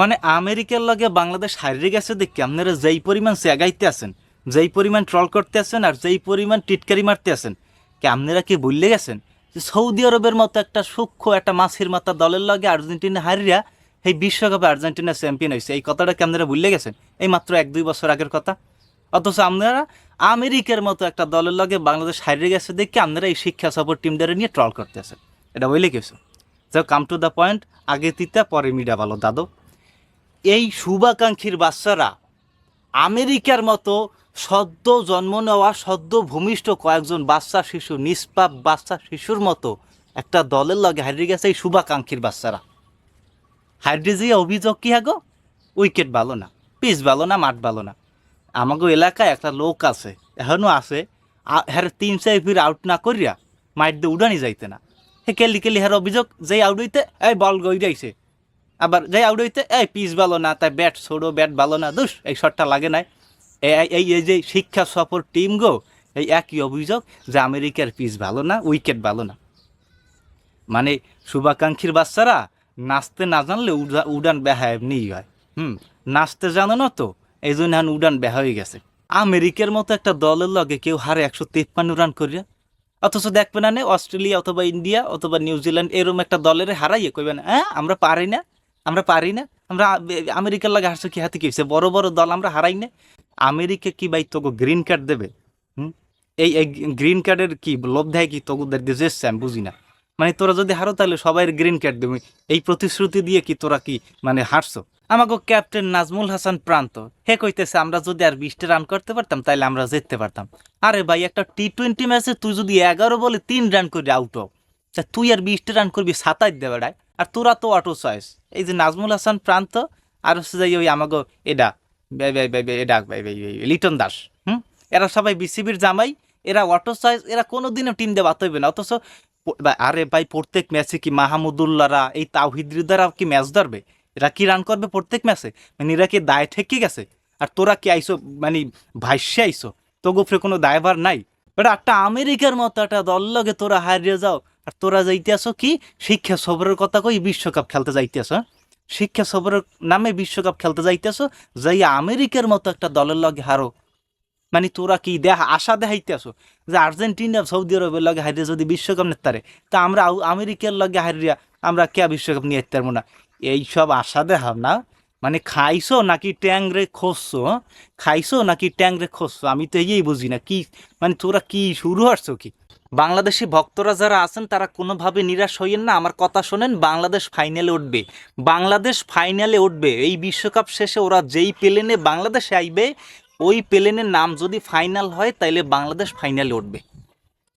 মানে আমেরিকার লগে বাংলাদেশ হারিয়ে গেছে দেখি, আপনারা যেই পরিমাণ সেগাইতে আছেন, যেই পরিমাণ ট্রল করতে আছেন আর যেই পরিমাণ টিটকারি মারতে আছেন, কি আপনারা কি বললে গেছেন যে সৌদি আরবের মতো একটা সূক্ষ্ম, একটা মাছের মাথা দলের লগে আর্জেন্টিনা হারিয়া এই বিশ্বকাপে আর্জেন্টিনা চ্যাম্পিয়ন হয়েছে? এই কথাটা কি আপনারা ভুললে গেছেন? এই মাত্র এক, দুই বছর আগের কথা। অথচ আপনারা আমেরিকার মতো একটা দলের লগে বাংলাদেশ হারিয়ে গেছে দেখে, আপনারা এই শিক্ষা সফর টিমদারে নিয়ে ট্রল করতেছেন এটা বলে গেছো? যাও কাম টু দ্য পয়েন্ট আগে তিতা, পরে মিডা ভালো। দাদু এই শুভাকাঙ্ক্ষীর বাচ্চারা আমেরিকার মতো সদ্য জন্ম নেওয়া, সদ্য ভূমিষ্ঠ কয়েকজন বাচ্চা শিশু, নিষ্পাপ বাচ্চা শিশুর মতো একটা দলের লগে হারিয়ে গেছে এই শুভাকাঙ্ক্ষীর বাচ্চারা। হারিয়ে যে অভিযোগ কি হাগো উইকেট ভালো না, পিচ ভালো না, মাঠ ভালো না। আমাগো এলাকায় একটা লোক আছে এখনও আছে হ্যার তিন চাই ফির আউট না করিয়া মাইট দিয়ে উড়ানি যাইতে না। হে কেলি কেলি হ্যার অভিযোগ, যেই আউট হইতে, এই বল গইরাইছে। আবার যাই আউট হইতে, এই পিচ ভালো না, তাই ব্যাট ছোড়ো ব্যাট ভালো না, দুস, এই শটটা লাগে নাই। এই এই যে শিক্ষা সফর টিম গো, এই একই অভিযোগ যে আমেরিকার পিচ ভালো না উইকেট ভালো না। মানে শুভাকাঙ্ক্ষীর বাচ্চারা নাচতে না জানলে উড়া- উড়ান বেহা এমনিই হয়। হুম, নাচতে জানো না তো, এই জন্য এখন উড়ান বেহা হয়ে গেছে। আমেরিকার মতো একটা দলের লগে কেউ হারে একশো তেপ্পান্ন রান করিয়া, অথচ দেখবে না অস্ট্রেলিয়া অথবা ইন্ডিয়া অথবা নিউজিল্যান্ড এরকম একটা দলের হারাইয়ে কইবে না হ্যাঁ আমরা পারি না। আমরা পারি না। আমরা আমেরিকার লাগে হারছো কি হাতে কি হয়েছে বড় বড় দল আমরা হারাই না। আমেরিকা কি ভাই তোকে গ্রিন কার্ড দেবে? এই গ্রিন কার্ডের কি লোভ দেয় কি তোদের দেশে আমি বুঝি না। মানে তোরা যদি হারো তাহলে সবাই গ্রিন কার্ড দেবে। এই প্রতিশ্রুতি দিয়ে কি তোরা কি মানে হারছো? আমাকে ক্যাপ্টেন নাজমুল হাসান প্রান্ত, হে কইতেছে, আমরা যদি আর বিশটা রান করতে পারতাম তাহলে আমরা জিততে পারতাম। আরে ভাই, একটা টি টোয়েন্টি ম্যাচে তুই যদি এগারো বলে তিন রান করবি আউট তা তুই আর বিশটা রান করবি সাতাশ দেবে রায় আর তোরা তো অটো চয়েস এই যে নাজমুল হাসান প্রান্ত, আর হচ্ছে যে ওই আমাকে এডা। এডা লিটন দাস, হুম? এরা সবাই বিসিবির জামাই, এরা অটো চয়েস এরা কোনোদিনও টিম দিয়ে বাত হইবে না। অথচ আরে ভাই, প্রত্যেক ম্যাচে কি মাহমুদুল্লাহরা এই তাওহিদ্রিদারা কি ম্যাচ ধরবে? এরা কি রান করবে প্রত্যেক ম্যাচে? মানে এরা কি দায় ঠেকে গেছে? আর তোরা কি আইসো মানে ভাইসে আইসো? তো গোফরে কোনো দায়ভার নাই? বাট, একটা আমেরিকার মতো একটা দল লগে তোরা হারিয়ে যাও। আর তোরা যাইতে আসো কি? শিক্ষা সবরের কথা কই বিশ্বকাপ খেলতে যাইতে আসো হ্যাঁ? শিক্ষা সবরের নামে বিশ্বকাপ খেলতে যাইতে আসো যাই আমেরিকার মতো একটা দলের লগে হারো। মানে তোরা কি দেখা আশা দেখাইতে আসো যে আর্জেন্টিনা সৌদি আরবের লগে হারিয়ে যদি বিশ্বকাপ নেতারে, তা আমরা আমেরিকার লগে হারিয়া আমরা কে বিশ্বকাপ নিয়ে যেতে পারব না? এইসব আশা দেখাও না? মানে খাইছো নাকি ট্যাংরে খসছো হ্যাঁ? খাইছো নাকি ট্যাংরে খসছো? আমি তো এই বুঝি না। কি মানে তোরা কি শুরু আসছো কি? বাংলাদেশি ভক্তরা যারা আছেন, তারা কোনোভাবে নিরাশ হইয়েন না। আমার কথা শোনেন, বাংলাদেশ ফাইনালে উঠবে। বাংলাদেশ ফাইনালে উঠবে। এই বিশ্বকাপ শেষে ওরা যেই প্লেনে বাংলাদেশে আইবে, ওই প্লেনের নাম যদি ফাইনাল হয়, তাইলে বাংলাদেশ ফাইনালে উঠবে।